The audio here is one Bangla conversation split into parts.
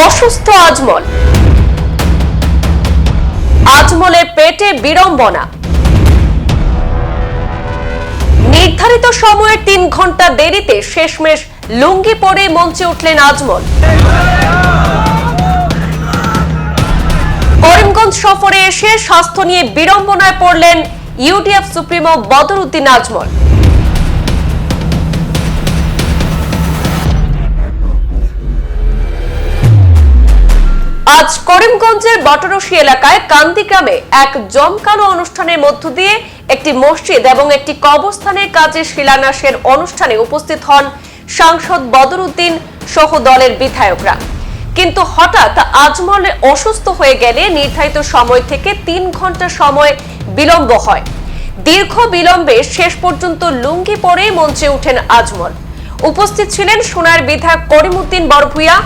অসুস্থ আজমল। আজমলের পেটে বিড়ম্বনা। নির্ধারিত সময়ের তিন ঘণ্টা দেরিতে শেষমেশ লুঙ্গি পরে মঞ্চে উঠলেন আজমল। করিমগঞ্জ সফরে এসে স্বাস্থ্য নিয়ে বিড়ম্বনায় পড়লেন ইউডিএফ সুপ্রিমো বদরুদ্দিন আজমল। আজ করিমগঞ্জের বটরসি এলাকায় কান্দি গ্রামে এক জমকালো অনুষ্ঠানের মধ্য দিয়ে একটি মসজিদ এবং একটি কবরস্থানের কাজে শিলান্যাসের অনুষ্ঠানে উপস্থিত হন সাংসদ বদরুদ্দিন সহ দলের বিধায়করা। কিন্তু হঠাৎ আজমল অসুস্থ হয়ে গেলে নির্ধারিত সময় থেকে তিন ঘণ্টা সময় বিলম্ব হয়। দীর্ঘ বিলম্বে শেষ পর্যন্ত লুঙ্গি পরে মঞ্চে ওঠেন আজমল। উপস্থিত ছিলেন সোনার বিধায়ক করিমউদ্দিন বরভুইয়া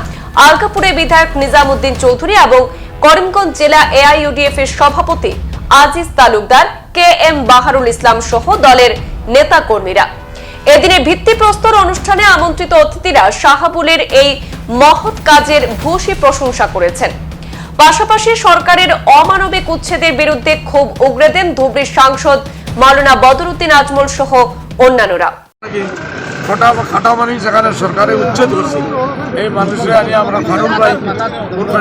আলকাপুরের বিধায়ক নিজামুদ্দিন চৌধুরী এবং করিমগঞ্জ জেলা এআইইউডিএফ এর সভাপতি আজিজ তালুকদার, কে এম বাহারুল ইসলাম সহ দলের নেতা কর্মীরা এদিনে ভিত্তিপ্রস্তর অনুষ্ঠানে আমন্ত্রিত অতিথিরা শাহাবুলের এই মহৎ কাজের ভূষী প্রশংসা করেছেন। পাশাপাশি সরকারের অমানবিক উচ্ছেদের বিরুদ্ধে ক্ষোভ উগরে দেন ধুবড়ির সাংসদ মাওলানা বদরুদ্দিন আজমল সহ অন্যান্যরা। খটা খাটা মানে সেখানে সরকারে উচ্ছেদ করছে, এই মানুষের আনি আমরা ফারুক ভাই উর্ফে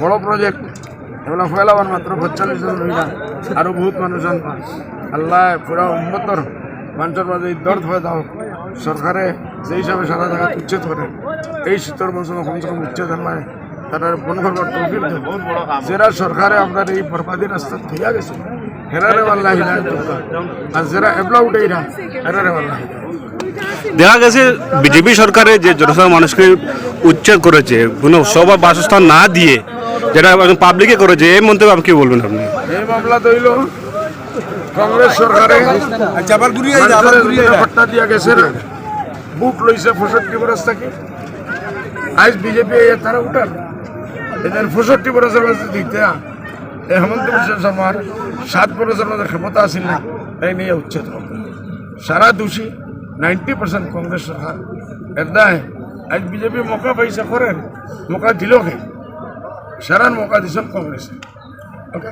বড় প্রজেক্ট এগুলো ফেলাবার মাত্র পঁয়তাল্লিশ জন মহিলা আরও বহুত মানুষ আল্লাহ পুরা উন্মতর মানুষের মাঝে দর্দ হয়ে দাও সরকারে যে হিসাবে সারা জায়গা উচ্ছেদ করে এই শীতর মৌসুমে কমসে কম উচ্ছেদ নয় তারা বন করবার তৌফিক দেব যারা সরকারে আপনার এই বরবাদী রাস্তা থইয়া গেছে হেরারে পাল্লা হিদায়ত। আর যারা এবলা উঠে না হেরারে হিদায়ত দেখা গেছে বিজেপি সরকারে যে জনসাধারণ মানুষকে উচ্ছেদ করেছে কোনো সবার বাসস্থান না দিয়ে যেটা পাবলিকে করেছে এই মন্তব্য আপনি কি বলবেন আপনি? এই মামলা তৈল কংগ্রেস সরকারে ভট্টা দিয়া গেছে বুক লইছে পঁয়ষট্টি বরস থেকে। আজ বিজেপি তারা উঠার এদের পঁয়ষট্টি বরসের মাঝে দিতে হেমন্ত বিশ্ব শর্মার সাত বরসের মধ্যে ক্ষমতা আসিল না তাই নিয়ে উচ্ছেদ। সারা দোষী নাইনটি পার্সেন্ট কংগ্রেস সরকার। এর দায় আজ বিজেপি মৌকা পাইছে করেন মৌকা দিল কে? সারার মৌকা দিছেন কংগ্রেসে। ওকে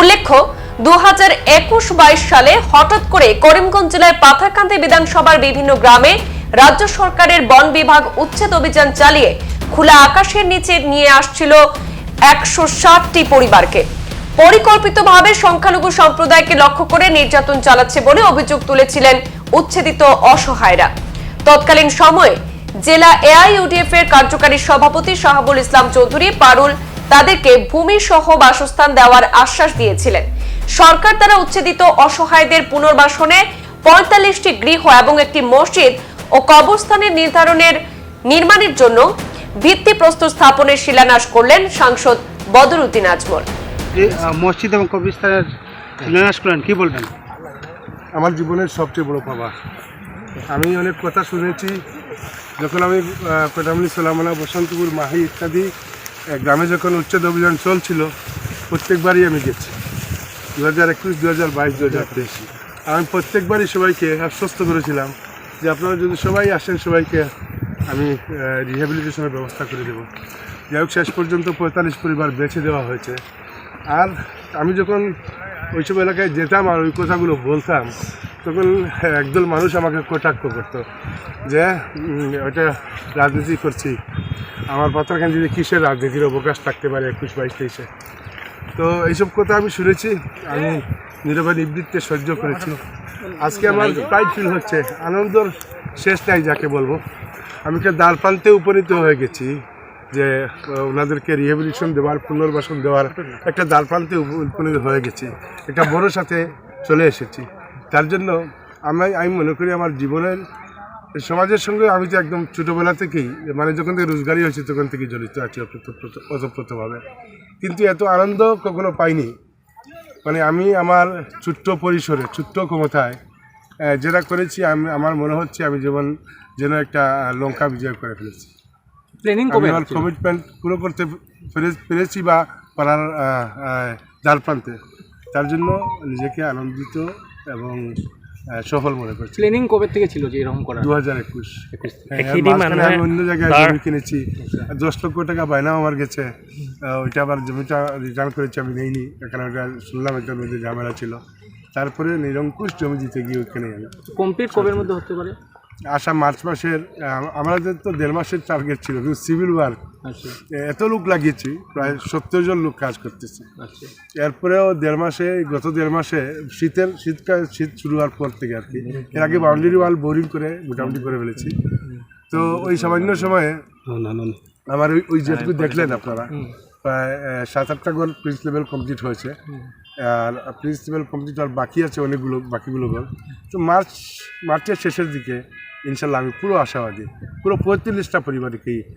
উল্লেখ্য দু হাজার একুশ বাইশ সালে হঠাৎ করে করিমগঞ্জ জেলার পাথারকান্দি বিধানসভার বিভিন্ন গ্রামে রাজ্য সরকারের বন বিভাগ উচ্ছেদ অভিযান চালিয়ে খোলা আকাশের নিচে নিয়ে আসছিল একশো ষাটটি পরিবারকে। পরিকল্পিতভাবে সংখ্যালঘু সম্প্রদায়কে লক্ষ্য করে নির্যাতন চালাচ্ছে বলে অভিযোগ তুলেছিলেন উচ্ছেদিত অসহায়রা। তৎকালীন সময়ে জেলা এআইইউডিএফ এর কার্যকারী সভাপতি শাহাবুল ইসলাম চৌধুরী পারুল তাদেরকে ভূমি সহ বাসস্থান দেওয়ার আশ্বাস দিয়েছিলেন। সরকার দ্বারা উচ্ছেদিত অসহায়দের পুনর্বাসনে পঁয়তাল্লিশটি গৃহ এবং একটি মসজিদ ও কবরস্থানের নির্ধারণের নির্মাণের জন্য ভিত্তিপ্রস্তর স্থাপনের শিলান্যাস করলেন সাংসদ বদরুদ্দিন আজমল। মসজিদ এবং কবরস্থানের শিলান্যাস করলেন কি বলবেন? আমার জীবনের সবচেয়ে বড় পাওয়া। আমি অনেক কথা শুনেছি যখন আমি পেটামলি সোলামানা বসন্তপুর মাহি ইত্যাদি গ্রামে যখন উচ্ছেদ অভিযান চলছিল, প্রত্যেকবারই আমি গেছি। দু হাজার একুশ দু হাজার বাইশ দু হাজার তেইশ। আমি প্রত্যেকবারই সবাইকে আশ্বস্ত করেছিলাম যে আপনারা যদি সবাই আসেন, সবাইকে আমি রিহ্যাবিলিটেশনের ব্যবস্থা করে দেবো। যাই হোক, শেষ পর্যন্ত পঁয়তাল্লিশ পরিবার বেছে দেওয়া হয়েছে। আর আমি যখন ওইসব এলাকায় যেতাম আর ওই কথাগুলো বলতাম তখন একদল মানুষ আমাকে কটাক্ষ করতো যে ওটা রাজনীতি করছি। আমার পাতারকান্দিতে কিসের রাজনীতির অবকাশ থাকতে পারে একুশ বাইশ তেইশে। তো এইসব কথা আমি শুনেছি, আমি নীরবে নিবৃত্তে সহ্য করেছি। আজকে আমার প্রাইড ফিল হচ্ছে, আনন্দর শেষ নাই যাকে বলব। আমি একটা দ্বারপ্রান্তে উপনীত হয়ে গেছি, যে ওনাদেরকে রিহেবিলিটেশন দেওয়ার, পুনর্বাসন দেওয়ার একটা দ্বারপ্রান্তে উপ- উপনীত হয়ে গেছি। একটা বড় সাথে চলে এসেছি। তার জন্য আমি আমি মনে করি আমার জীবনের সমাজের সঙ্গে আমি তো একদম ছোটোবেলা থেকেই মানে যখন থেকে রোজগারি হয়েছে তখন থেকে জড়িত আছি অতপ্রতভাবে। কিন্তু এত আনন্দ কখনো পাইনি। মানে আমি আমার ছোট্ট পরিসরে ছোট্ট ক্ষমতায় যেটা করেছি আমি আমার মনে হচ্ছে আমি যেমন যেন একটা লঙ্কা বিজয় করে ফেলেছি। প্ল্যানিং আমি আমার কমিটমেন্ট পুরো করতে পেরে- পেরেছি বা আহ, দ্বার প্রান্তে তার জন্য নিজেকে আনন্দিত এবং সফল মনে করছি। প্ল্যানিং কবে থেকে ছিল যে এরকম করা দু হাজার একুশ। মানে আমি অন্য জায়গায় জমি কিনেছি। দশ লক্ষ টাকা বায়নাও আমার গেছে। ওইটা আবার জমিটা রিটার্ন করেছি আমি নেইনি। এখানে ওইটা শুনলাম একটা মধ্যে ঝামেলা ছিল। তারপরে নিরঙ্কুশ জমি দিতে গিয়ে ওইখানে গেল কমপ্লিট কবের মধ্যে হতে পারে? আসা মার্চ মাসের আমাদের তো দেড় মাসের টার্গেট ছিল কিন্তু সিভিল ওয়ার্ক আচ্ছা। এত লোক লাগিয়েছি প্রায় সত্তর জন লোক কাজ করতেছে। আচ্ছা। এরপরেও দেড় মাসে গত দেড় মাসে শীতের শীতকাল শীত শুরু হওয়ার পর থেকে আর কি এর আগে বাউন্ডারি ওয়াল বোরিং করে মোটামুটি করে ফেলেছি। তো ওই সামান্য সময়ে আমার ওই ওই যেটুকু দেখলেন আপনারা প্রায় সাত আটটা গোল প্রিন্স লেভেল কমপ্লিট হয়েছে। আর প্রিন্স লেভেল কমপ্লিট আর বাকি আছে অনেকগুলো বাকিগুলো গোল। তো মার্চ মার্চের শেষের দিকে ইনশাল্লাহ আমি পুরো আশাবাদী পুরো পঁয়ত্রিশটা পরিবারকেই আহ,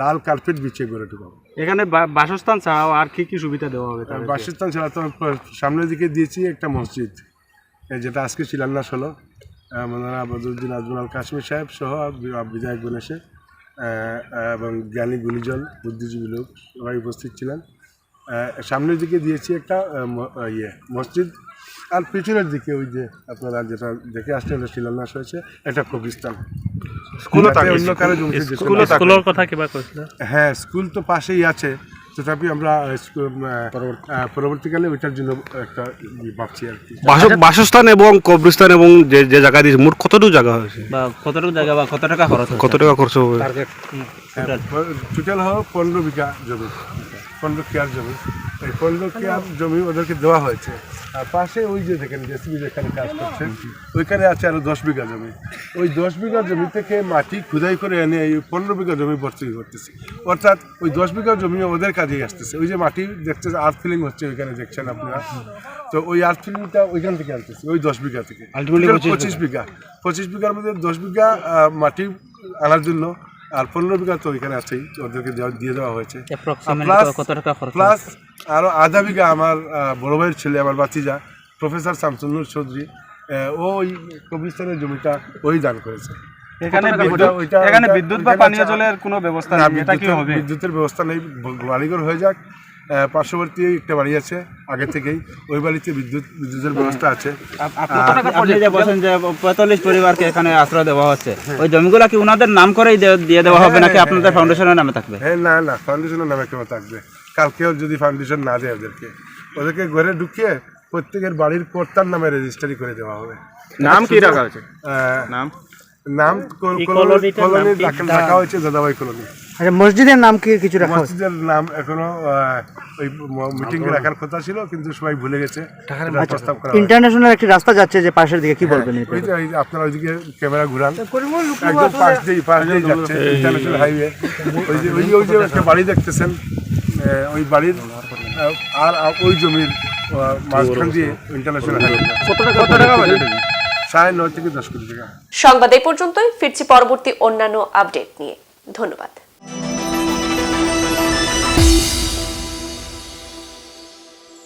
লাল কার্পেট বিছিয়ে গড়ে ঢুকাবো এখানে বাসস্থান ছাড়াও আর কি কি সুবিধা দেওয়া হবে? বাসস্থান ছাড়া তো সামনের দিকে দিয়েছি একটা মসজিদ যেটা আজকে শিলান্যাস হলো। মৌলানা বদরুদ্দিন আজমল আল কাশ্মীর সাহেব সহ বিধায়ক গণেশে এবং জ্ঞানী গুণীজন বুদ্ধিজীবী লোক সবাই উপস্থিত ছিলেন। সামনের দিকে দিয়েছি একটা ইয়ে মসজিদ। আর পিছনের দিকে ওই যে আপনারা যেটা দেখে আসছেন শিলান্যাস হয়েছে। একটা কবিস্তান স্কুলও থাকে অন্য কারও। স্কুলের কথা কিবা হ্যাঁ স্কুল তো পাশেই আছে। তথাপি আমরা পরবর্তীকালে ওইটার জন্য একটা ভাবছি আর কি। বাস- বাসস্থান এবং কবরস্থান এবং যে যে জায়গা দিয়েছে মোট কতটুকু জায়গা হয়েছে? বা কতটুকু জায়গা বা কত টাকা খরচ কত টাকা খরচ হবে? টোটাল হলো পনেরো বিঘা জমি। পনেরো কেয়ার জমি। এই পনেরো কেয়ার জমি ওদেরকে দেওয়া হয়েছে। আর পাশে ওই যে দেখেন জেসিবি যেখানে কাজ করছে ওইখানে আছে আরও দশ বিঘা জমি। ওই দশ বিঘা জমি থেকে মাটি খুদাই করে এনে এই পনেরো বিঘা জমি ভর্তি করতেছে। অর্থাৎ ওই দশ বিঘা জমি ওদের কাজেই আসতেছে। ওই যে মাটি দেখতেছে আর্থ ফিলিং হচ্ছে ওইখানে দেখছেন আপনারা। তো ওই আর্থ ফিলিংটা ওইখান থেকে আনতেছে ওই দশ বিঘা থেকে। Ultimately Total 25 পঁচিশ বিঘা। পঁচিশ বিঘার মধ্যে দশ বিঘা মাটি আনার জন্য আর পনেরো বিঘা তো ওইখানে আছেই ওদেরকে দিয়ে দেওয়া হয়েছে। প্লাস আরও আধা বিঘা আমার বড় ভাইয়ের ছেলে আমার বাতিজা প্রফেসর শামসুন্নুর চৌধুরী ওই কবিস্তানের জমিটা ওই দান করেছে। এখানে বিদ্যুৎ এখানে বিদ্যুৎ বা পানীয় জলের কোনো ব্যবস্থা নেই এটা কি হবে? ব্যবস্থা নেই বাড়িঘর হয়ে যাক পার্শ্ববর্তী একটা বাড়ি আছে আগে থেকেই। ওই বাড়িতে বিদ্যুৎ বিদ্যুতের ব্যবস্থা আছে। আপনি কত টাকা আপনি যে বলছেন যে পঁয়তাল্লিশ পরিবারকে এখানে আশ্রয় দেওয়া হচ্ছে। হ্যাঁ। ওই জমিগুলো কি ওনাদের নাম করেই দিয়ে দেওয়া হবে নাকি আপনাদের ফাউন্ডেশনের নামে থাকবে? হ্যাঁ না না ফাউন্ডেশনের নামে কেন থাকবে। কালকেও যদি ফাউন্ডেশন না দেয় ওদেরকে ওদেরকে ঘরে ঢুকিয়ে প্রত্যেকের বাড়ির কর্তার নামে রেজিস্ট্রি করে দেওয়া হবে। নাম কি রাখা হয়েছে? আহ, নাম? নাম কলোনি রাখা হয়েছে দাদাভাই কলোনি আচ্ছা মসজিদের নাম কি কিছু রাখা হয়েছে? মসজিদের নাম এখনও আহ, ওই মিটিং এ রাখার কথা ছিল কিন্তু সবাই ভুলে গেছে। এটা প্রস্তাব করা হয়নি। ইন্টারন্যাশনাল একটি রাস্তা যাচ্ছে যে পাশের দিকে কি বলবেন ওই যে ওই যে আপনারা ওইদিকে ক্যামেরা ঘুরান। একদম পাশ দিয়ে পাশ দিয়ে যাচ্ছে ইন্টারন্যাশনাল হাইওয়ে ওই যে ওই যে ওই যে একটা বাড়ি দেখতেছেন আহ, ওই বাড়ির আহ, আর আর ওই জমির আহ, মাঝখান দিয়ে ইন্টারন্যাশনাল হাইওয়ে কত টাকা কত টাকা বাজেট? সাড়ে নয় থেকে দশ কোটি টাকা। সংবাদ এই পর্যন্তই ফিরছি পরবর্তী অন্যান্য আপডেট নিয়ে। ধন্যবাদ।